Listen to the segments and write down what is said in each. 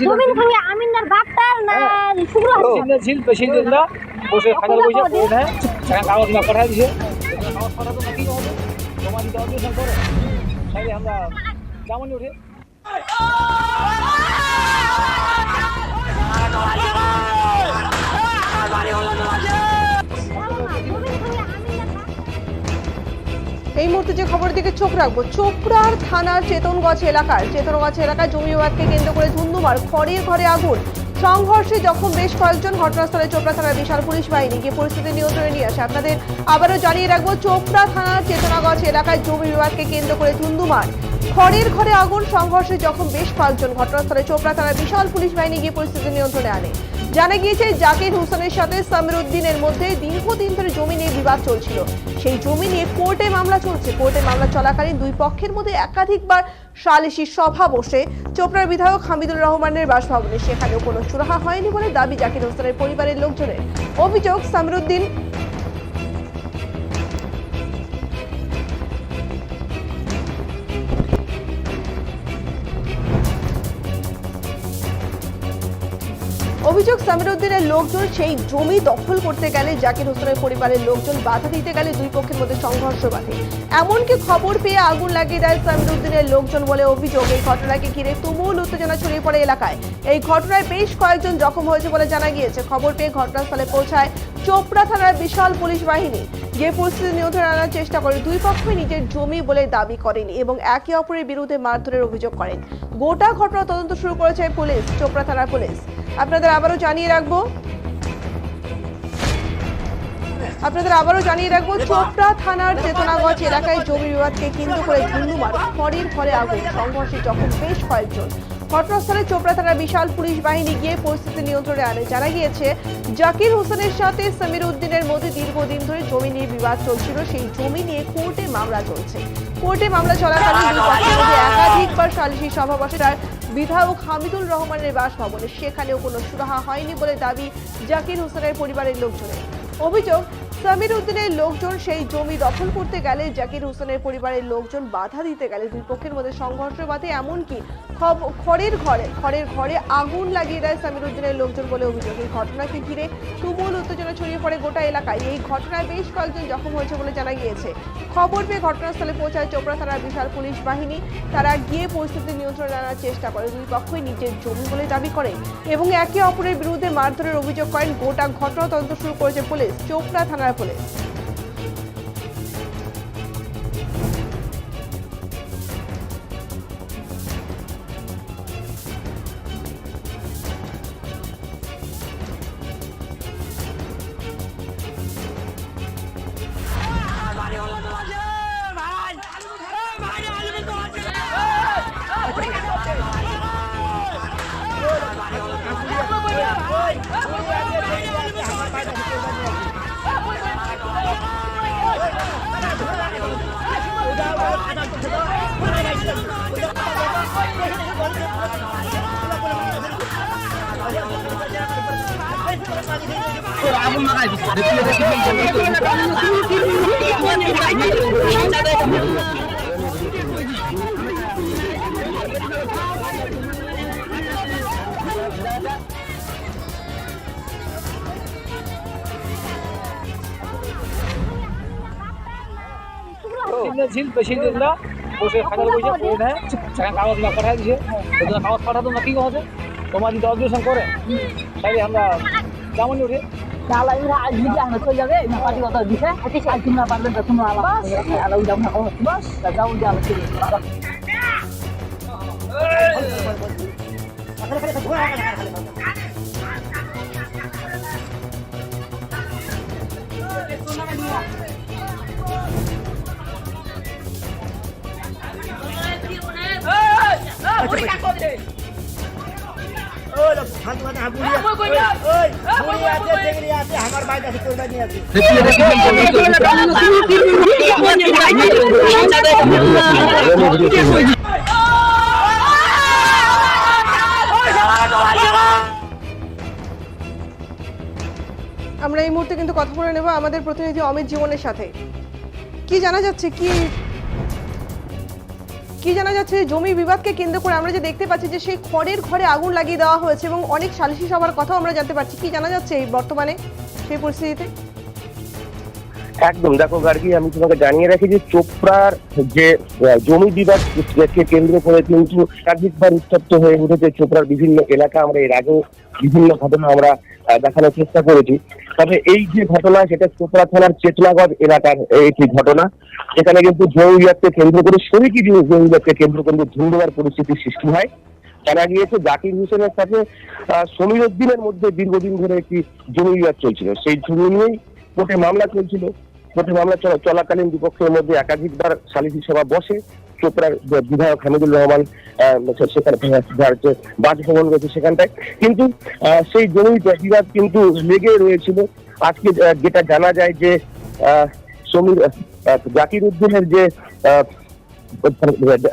জমিন সঙ্গে আমিনার বাপটার না শুক্র প্রেসিডেন্ট ছিল প্রেসিডেন্টরা বসে ফাইনাল বসে করে দেয় সেখানে কাগজ না পাঠাই দিছে। কাগজ পাঠাতো না হবে জমা দিতে হবে সব করে তাইলে আমরা যেমন উঠে এই মুহূর্তে যে খবরের দিকে চোখ রাখব, চোপড়ার থানার চেতনগঞ্জ এলাকার চেতনগঞ্জ এলাকায় জমি বিবাদকে কেন্দ্র করে ধুন্ধুমার খড়ের ঘরে আগুন। সংঘর্ষে যখন বেশ কয়েকজন ঘটনাস্থলে চোপড়া থানার বিশাল পুলিশ বাহিনী গিয়ে পরিস্থিতি নিয়ন্ত্রণে নিয়ে আসে। আপনাদের আবারও জানিয়ে রাখব, চোপড়া থানার চেতনাগঞ্জ এলাকায় জমি বিবাদকে কেন্দ্র করে ধুন্ধুমার খড়ের ঘরে আগুন, সংঘর্ষে যখন বেশ কয়েকজন ঘটনাস্থলে চোপড়া থানার বিশাল পুলিশ বাহিনী গিয়ে পরিস্থিতি নিয়ন্ত্রণে আনে। জানা গিয়েছে, জাকির হোসেনের সাথে সামিরুদ্দিনের মধ্যে দীর্ঘদিন ধরে জমি নিয়ে বিবাদ চলছিল। সেই জমি নিয়ে কোর্টে মামলা চলছে। কোর্টে মামলা চলাকালীন দুই পক্ষের মধ্যে একাধিকবার সালিশি সভা বসে। চোপড়ার বিধায়ক হামিদুর রহমানের বাসভবনে সেখানেও কোনো সুরাহা হয়নি বলে দাবি জাকির হোসেনের পরিবারের লোকজনের। অভিযোগ সামির অভিযোগ সামির উদ্দিনের লোকজন সেই জমি দখল করতে গেলে জাকির হোসেনের পরিবারের লোকজন বাধা দিতে গেলে দুই পক্ষের মধ্যে সংঘর্ষ বাধে এমনকি খবর পেয়ে আগুন লাগিয়ে দেয় সামির উদ্দিনের লোকজন বলে অভিযোগ। এই ঘটনাকে ঘিরে তুমুল উত্তেজনা ছড়িয়ে পড়ে এলাকায়। এই ঘটনায় বেশ কয়েকজন জখম হয়েছে বলে জানা গিয়েছে। খবর পেয়ে ঘটনাস্থলে পৌঁছায় চোপড়া থানার বিশাল পুলিশ বাহিনী। যে পরিস্থিতি নিয়ন্ত্রণে আনার চেষ্টা করে। দুই পক্ষই নিজের জমি বলে দাবি করেন এবং একে অপরের বিরুদ্ধে মারধরের অভিযোগ করেন। গোটা ঘটনা তদন্ত শুরু করেছে পুলিশ, চোপড়া থানার পুলিশ। আপনাদের আবারও জানিয়ে রাখব। আপনাদের আবারও জানিয়ে রাখব, চোপড়া থানার চেতনাগঞ্জ এলাকায় জমি বিবাদকে কেন্দ্র করে ধুন্ধুমার খড়ের ঘরে আগুন, সংঘর্ষে যখন বেশ কয়েকজন। ঘটনাস্থলে চোপড়া থানার বিশাল পুলিশ বাহিনী গিয়ে পরিস্থিতি নিয়ন্ত্রণে আনে। জানা গিয়েছে, জাকির হোসেনের সাথে সমীর উদ্দিনের মধ্যে দীর্ঘদিন ধরে জমি নিয়ে বিবাদ চলছিল। সেই জমি নিয়ে কোর্টে মামলা চলছে। কোর্টে মামলা চলাকালীন একাধিকবার সালিশি সভা বসে তার বিধায়ক হামিদুল রহমানের বাসভবনে। সেখানেও কোনো সুরাহা হয়নি বলে দাবি জাকির হোসেনের পরিবারের লোকজনের। অভিযোগ সামির উদ্দিনের লোকজন সেই জমি দখল করতে গেলে জাকির হোসেনের পরিবারের লোকজন বাধা দিতে গেলে দুই পক্ষের মধ্যে সংঘর্ষ বাধে, এমনকি খড়ের ঘরে খড়ের ঘরে আগুন লাগিয়ে দেয় সামির উদ্দিনের লোকজন বলে অভিযোগ। এই ঘটনাকে ঘিরে তুমুল উত্তেজনা ছড়িয়ে পড়ে গোটা এলাকায়। এই ঘটনায় বেশ কয়েকজন জখম হয়েছে বলে জানা গিয়েছে। খবর পেয়ে ঘটনাস্থলে পৌঁছায় চোপড়া থানার বিশাল পুলিশ বাহিনী। তারা গিয়ে পরিস্থিতি নিয়ন্ত্রণে আনার চেষ্টা করে। দুই পক্ষই নিজের জমি বলে দাবি করে এবং একে অপরের বিরুদ্ধে মারধরের অভিযোগ করেন। গোটা ঘটনা তদন্ত শুরু করেছে পুলিশ। চোপড়া থানার খোলে aku makan di depan police president ছিল প্রেসিডেন্টরা বসে ফাইনাল বসে করে দেয় সেখানে কাগজ না পাঠাই দিছে। সেখানে কাগজ পাঠাতো না কি হবে জমা দিতে অবজেকশন করে তাইলে আমরা যেমন উঠে। তাহলে এরা আজ যদি আমরা চলে যাবে না পার্টি কথা দিছে আজ তোমরা পারবেন তো তোমরা আলাদা আলাদা যাও না। বাস। যাও যে আলাদা আমরা এই মুহূর্তে কিন্তু কথা বলে নেব আমাদের প্রতিনিধি অমিত জীবনের সাথে কি জানা যাচ্ছে কি কি জানা যাচ্ছে? জমি বিবাদকে কেন্দ্র করে আমরা যে দেখতে পাচ্ছি যে সেই খড়ের ঘরে আগুন লাগিয়ে দেওয়া হয়েছে এবং অনেক সালিশি সভার কথাও আমরা জানতে পারছি। কি জানা যাচ্ছে এই বর্তমানে সেই পরিস্থিতিতে? একদম, দেখো গার্গি, আমি তোমাকে জানিয়ে রাখি যে চোপড়ার যে জমি বিবাদকে কেন্দ্র করে কিন্তু একাধিকবার উত্তপ্ত হয়ে উঠেছে চোপড়ার বিভিন্ন এলাকা। আমরা এর আগেও বিভিন্ন ঘটনা আমরা দেখানোর চেষ্টা করেছি। তবে এই যে ঘটনা, সেটা চোপড়া থানার চেতনাগড় এলাকার একটি ঘটনা। সেখানে কিন্তু জমি বিবাদকে কেন্দ্র করে শ্রমিকই জমি বিবাদকে কেন্দ্র করে ধুন্দুবার পরিস্থিতির সৃষ্টি হয়। জানা গিয়েছে, জাকির হোসেনের সাথে সমীর উদ্দিনের মধ্যে দীর্ঘদিন ধরে একটি জমি বিবাদ চলছিল। সেই জমি নিয়েই কোর্টে মামলা চলছিল। কোর্টে মামলা চলা- চলাকালীন দুপক্ষের মধ্যে একাধিকবার সালিসি সভা বসে চোপড়ার বিধায়ক হামিদুল রহমান সেখানে বাসভবন রয়েছে সেখানটায়। কিন্তু সেই জমি বিবাদ কিন্তু লেগে রয়েছিল। আজকে যেটা জানা যায় যে সমীর জাকির উদ্দিনের যে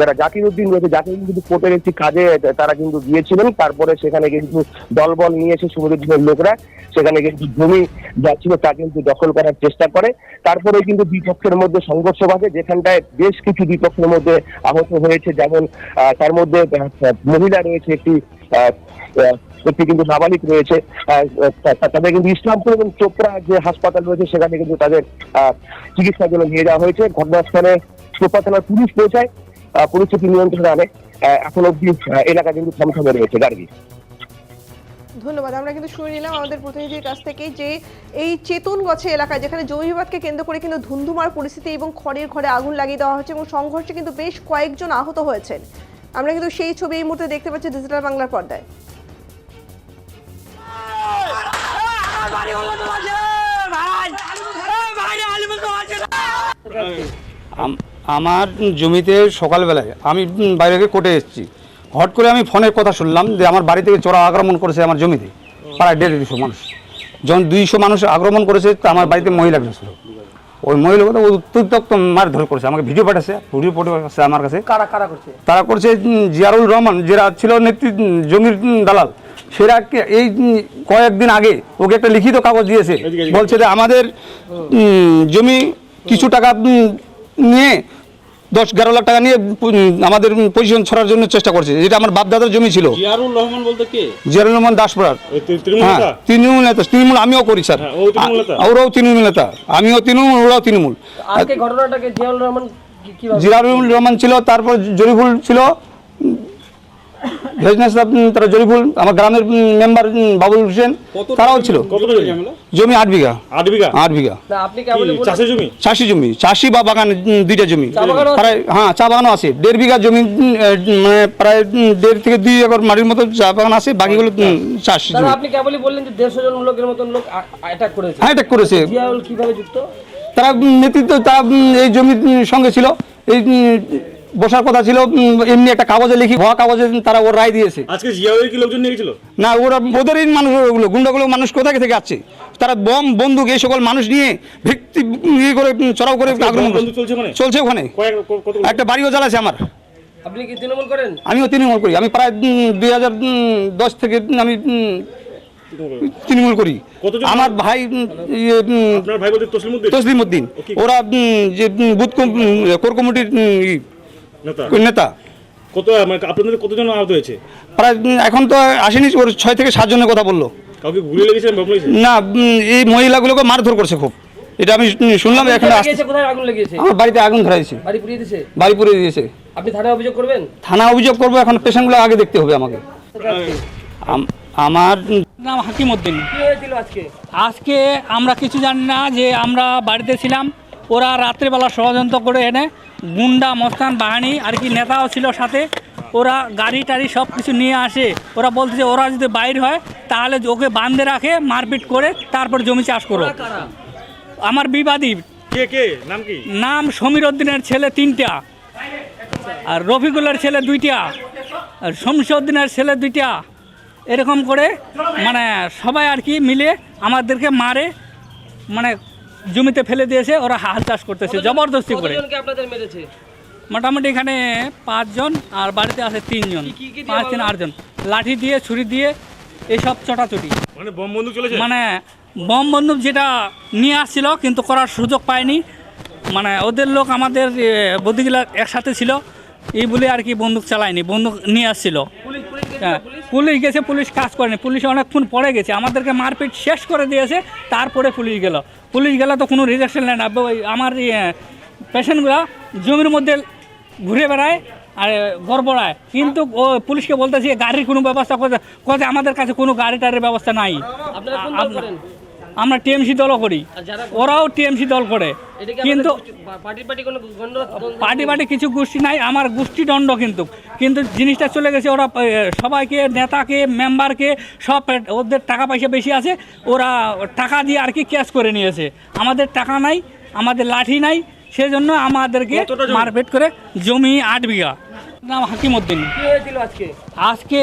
যারা জাকির উদ্দিন রয়েছে জাকির কিন্তু কোর্টের একটি কাজে তারা কিন্তু গিয়েছিলেন। তারপরে সেখানে কিন্তু দলবল নিয়ে এসে সমুদ্রের লোকরা সেখানে কিন্তু জমি যা ছিল তা কিন্তু দখল করার চেষ্টা করে। তারপরে কিন্তু দুই পক্ষের মধ্যে সংঘর্ষ বাধে, যেখানটায় বেশ কিছু দুই পক্ষের মধ্যে আহত হয়েছে। যেমন তার মধ্যে মহিলা রয়েছে, একটি একটি কিন্তু নাবালিক রয়েছে। তাদের কিন্তু ইসলামপুর এবং চোপড়া যে হাসপাতাল রয়েছে, সেখানে কিন্তু তাদের চিকিৎসার জন্য নিয়ে যাওয়া হয়েছে। ঘটনাস্থলে চোপড়া থানার পুলিশ পৌঁছায় পরিস্থিতি নিয়ন্ত্রণে আনে। এখন অব্দি এলাকা কিন্তু থমথমে রয়েছে গার্গী ধন্যবাদ আমরা কিন্তু শুনে নিলাম আমাদের প্রতিনিধির কাছ থেকে যে এই চেতনগছে এলাকায় যেখানে জমি বিবাদকে কেন্দ্র করে কিন্তু ধুন্ধুমার পরিস্থিতি এবং খড়ের ঘরে আগুন লাগিয়ে দেওয়া হচ্ছে এবং সংঘর্ষে কিন্তু বেশ কয়েকজন আহত হয়েছেন। আমরা কিন্তু সেই ছবি এই মুহূর্তে দেখতে পাচ্ছি ডিজিটাল বাংলার পর্দায়। আম- আমার জমিতে সকালবেলায় আমি বাইরে থেকে কোর্টে এসেছি। হট করে আমি ফোনের কথা শুনলাম যে আমার বাড়ি থেকে চোরা আক্রমণ করেছে আমার জমিতে প্রায় দেড় দুশো মানুষ। যখন দুইশো মানুষ আক্রমণ করেছে তা আমার বাড়িতে মহিলা ছিল। ওই মহিলা কথা উত্তপ্ত মার ধরে করেছে আমাকে ভিডিও পাঠাচ্ছে ভিডিও পাঠাচ্ছে আমার কাছে। কারা কারা করছে? তারা করছে জিয়ারুল রহমান যারা ছিল নেত্রী উম, জমির দালাল। সেরা কে- এই কয়েকদিন আগে ওকে একটা লিখিত কাগজ দিয়েছে। বলছে যে আমাদের জমি কিছু টাকা নিয়ে দশ এগারো লাখ টাকা নিয়ে আমাদের পজিশন ছড়ার জন্য চেষ্টা করছে যেটা আমার বাপদাদার জমি ছিল। জিয়ারুল রহমান বলতে কে? জিয়ারুল রহমান দাসপুরার তৃণমূল হ্যাঁ নেতা? তৃণমূল নেতা তৃণমূল আমিও করি স্যার। হ্যাঁ, ওরাও তৃণমূল নেতা আমিও তৃণমূল ওরাও তৃণমূল। জিয়ারুল ঘটনাটাকে রহমান ছিল তারপর জরিফুল ছিল সাহেব তারা জরিফুল আমার গ্রামের মেম্বার বাবুল হোসেন তারাও ছিল। জমি আট বিঘা। আট বিঘা? আট বিঘা। জমি? চাষি জমি চাষি বা বাগান দুইটা জমি? প্রায় হ্যাঁ চা বাগানও আছে। দেড় বিঘা জমি মানে প্রায় দেড় থেকে দুই একর মাটির মতো চা বাগান আছে। বাকিগুলো চাষ জমি। আপনি কেবলই বললেন যে দেড়শো জন লোকের মতন লোক অ্যাটাক করেছে। হ্যাঁ এটা করেছে। কীভাবে যুক্ত? তারা নেতৃত্ব তারা এই জমির সঙ্গে ছিল। এই বসার কথা ছিল এমনি একটা কাগজে লিখি ভয়া কাগজে তারা ওর রায় দিয়েছে। আজকে জিয়াউলের কি লোকজন নিয়ে গেছিল? না ওরা ওদেরই মানুষ ওগুলো গুন্ডাগুলো মানুষ কোথা থেকে আসছে? তারা বম বন্দুক এই সকল মানুষ নিয়ে ভিত্তি ইয়ে করে চড়াও করে আক্রমণ করছে। চলছে চলছে ওখানে। একটা বাড়িও জ্বালাছে আমার। আপনি কি তৃণমূল করেন? আমিও তৃণমূল করি। আমি প্রায় দুই হাজার দশ থেকে আমি তৃণমূল করি। আমার ভাই ইয়ে, তসলিম উদ্দিন? ওরা যে বুথ কম- কোর কমিটির ই, নেতা? কত মানে আপনাদের কতজন আহত হয়েছে? প্রায় এখন তো আসেনি ওর ছয় থেকে সাতজনের কথা বলল। কাউকে গুলি লেগেছে না এই মহিলাগুলোকে মারধর করছে খুব। এটা আমি শুনলাম এখন আমার বাড়িতে আগুন ধরাইছে বাড়ি পুড়িয়ে দিছে বাড়ি পুড়ে দিয়েছে। আপনি থানায় অভিযোগ করবেন? থানা অভিযোগ করব এখন পেশেন্টগুলো আগে দেখতে হবে আমাকে। আমার নাম হাকিম উদ্দিন। কি হয়েছিল আজকে? আজকে আমরা কিছু জানি না যে আমরা বাড়িতে ছিলাম ওরা রাত্রেবেলা ষড়যন্ত্র করে এনে গুন্ডা মস্তান বাহিনী আর কি নেতাও ছিল সাথে। ওরা গাড়ি টাড়ি সব কিছু নিয়ে আসে। ওরা বলছে যে ওরা যদি বাইর হয় তাহলে ওকে বাঁধে রাখে মারপিট করে তারপর জমি চাষ করো। আমার বিবাদী। কে কে? নাম কি? নাম সমীর উদ্দিনের ছেলে তিনটা। আর রফিকুলের ছেলে দুইটা। আর শমসুদ্দিনের ছেলে দুইটা। এরকম করে মানে সবাই আর কি মিলে আমাদেরকে মারে। মানে জমিতে ফেলে দিয়েছে ওরা হাল চাষ করতেছে জবরদস্তি করে। কতজনকে আপনাদের মেরেছে? মোটামুটি এখানে পাঁচজন আর বাড়িতে আছে তিনজন পাঁচ তিন আটজন। লাঠি দিয়ে ছুরি দিয়ে এইসব চটাচটি। মানে বম বন্দুক চলেছে? মানে বম বন্দুক যেটা নিয়ে আসছিল কিন্তু করার সুযোগ পায়নি। মানে ওদের লোক আমাদের এ, বুদ্ধিগুলা একসাথে ছিল। এই বলে আর কি বন্দুক চালায়নি বন্দুক নিয়ে আসছিল। পুলিশ গেছে পুলিশ কাজ করেনি। পুলিশ অনেকক্ষণ পরে গেছে। আমাদেরকে মারপিট শেষ করে দিয়েছে তারপরে পুলিশ গেল। পুলিশ গেলে তো কোনো রিজেকশন নেয় না। আমার পেশেন্টগুলো জমির মধ্যে ঘুরে বেড়ায় আর গড়বড়ায়। কিন্তু ও পুলিশকে বলতেছি গাড়ির কোনো ব্যবস্থা করতে আমাদের কাছে কোনো গাড়ি টাড়ির ব্যবস্থা নাই। আমরা টিএমসি দলও করি। ওরাও টিএমসি দল করে। কিন্তু পার্টি পার্টি কিছু গোষ্ঠী নাই আমার গোষ্ঠী দণ্ড কিন্তু। কিন্তু জিনিসটা চলে গেছে ওরা সবাইকে নেতাকে মেম্বারকে সব ওদের টাকা পয়সা বেশি আছে ওরা টাকা দিয়ে আর কি ক্যাশ করে নিয়েছে। আমাদের টাকা নাই আমাদের লাঠি নাই সেজন্য আমাদেরকে কতটা জমি? মারপিট করে জমি আট বিঘা। নাম হয়েছিল আজকে? আজকে